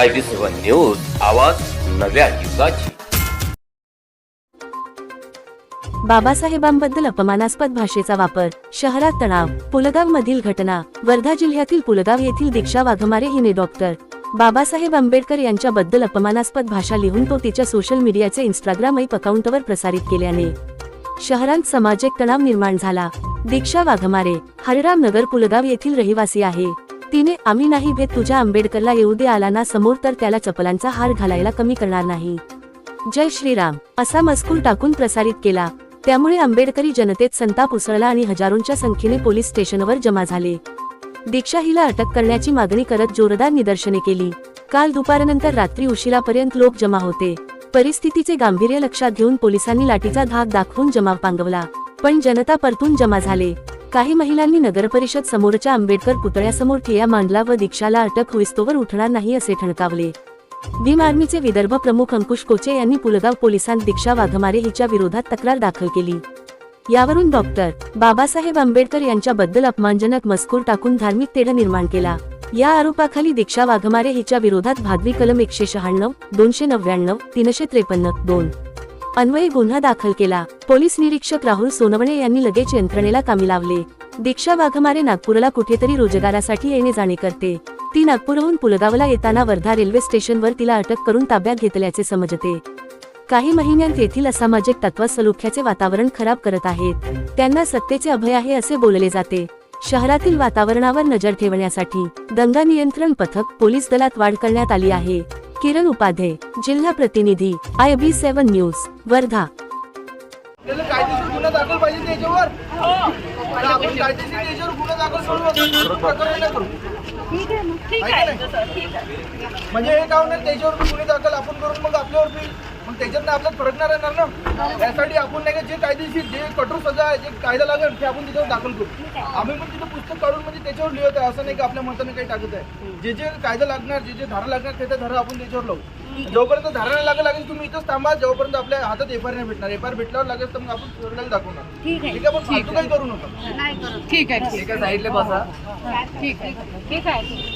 I B seven news आवाज नव्या युगाची. बाबासाहेबांबद्दल अपमानास्पद भाषेचा वापर शहरात तणाव पुलगाव मधील घटना वर्धा जिल्ह्यातील पुलगाव येथील दीक्षा वाघमारे हिने डॉक्टर बाबासाहेब आंबेडकर यांच्याबद्दल अपमानास्पद भाषा लिहून तो तिच्या सोशल मीडियाचे इंस्टाग्राम ऐप अकाउंटवर प्रसारित केल्याने. शहरात सामाजिक तणाव निर्माण झाला. दीक्षा वाघमारे हरिराम नगर पुलगाव येथील रहिवासी आहे. तिने आम्ही नाही भेद तुझ्या आंबेडकरला येऊ दे आला ना समोर तर त्याला चपलांचा हार घालायला कमी करणार नाही. जय श्रीराम. असा मजकूर टाकून प्रसारित केला. त्यामुळे आंबेडकरी जनतेत संताप उसळला आणि हजारोंच्या संख्येने पोलीस स्टेशनवर जमा झाले. दीक्षा हिला अटक करण्याची मागणी करत जोरदार निदर्शने केली. काल दुपारनंतर रात्री उशिरापर्यंत लोक जमा होते. परिस्थितीचे गांभीर्य लक्षात घेऊन पोलिसांनी लाठीचा धाक दाखवून जमाव पांगवला. पण जनता परतून जमा झाले. काही महिलांनी नगरपरिषद समोरच्या आंबेडकर पुतळ्यासमोर ठिया मांडला व दीक्षाला अटक होईस्तोवर उठणार नाही असे ठणकावले. भीम आर्मीचे विदर्भ प्रमुख अंकुश कोचे यांनी पुलगाव पोलिसांत दीक्षा वाघमारे हिच्या विरोधात तक्रार दाखल केली. यावरून डॉक्टर बाबासाहेब आंबेडकर यांच्याबद्दल अपमानजनक मजकूर टाकून धार्मिक तेढ निर्माण केला. या आरोपाखाली दीक्षा वाघमारे हिच्या विरोधात भादवी कलम एकशे शहाण्णव दोनशे नव्याण्णव तीनशे त्रेपन्न दोन अन्वये गुन्हा दाखल केला. पोलीस निरीक्षक राहुल सोनवणे यांनी लगेच यंत्रणेला कामी लावले. दीक्षा वाघमारे नागपूरला कुठेतरी रोजगारासाठी येणे जाणे करते. ती नागपूरहून पुलगावला येताना वर्धा रेल्वे स्टेशनवर तिला अटक करून ताब्यात घेतल्याचे समजते. काही महिन्यांत येथील असामाजिक तत्व सलोख्याचे वातावरण खराब करत आहेत. त्यांना सत्तेचे अभय आहे असे बोलले जाते. शहरातील वातावरणावर नजर ठेवण्यासाठी दंगा नियंत्रण पथक पोलीस दलात वाढ करण्यात आली आहे. किरण उपाध्ये जिल्हा प्रतिनिधी I B seven news Wardha. त्याला कायदेशीर गुन्हा दाखल पाहिजे त्याच्यावर? आणि आपण कायदेशीर त्याच्यावर गुन्हा दाखल करू प्रकरण नाही करू. ठीक आहे मग. ठीक आहे आहे की तसं ठीक आहे. म्हणजे हे काय होणार? त्याच्यावर गुन्हे दाखल आपण करून मग आपल्यावर मग त्याच्यात आपल्यात फरक नाही राहणार ना? त्यासाठी आपण नाही का जे कायदेशीर जे कठोर सजा आहे जे कायदा लागेल ते आपण त्याच्यावर दाखल करू. आम्ही पण तिथं पुस्तक काढून म्हणजे त्याच्यावर लिहित आहे. असं नाही की आपल्या मताने काही टाकत आहे. जे जे कायदा लागणार जे जे धारा लागणार ते त्या धारा आपण त्याच्यावर लावू. जोपर्यंत धारा नाही लागेल लागेल तुम्ही इथंच थांबा. जोपर्यंत आपल्या हातात एफ आर नाही भेटणार. एफ आर भेटल्यावर लागेल तर मग आपण सरकारला दाखवणार ठीक आहे. ठीक आहे पण फालतू काही करू नका. नाही करत ठीक आहे ठीक एका साईडला बसा. ठीक आहे. ठीक आहे.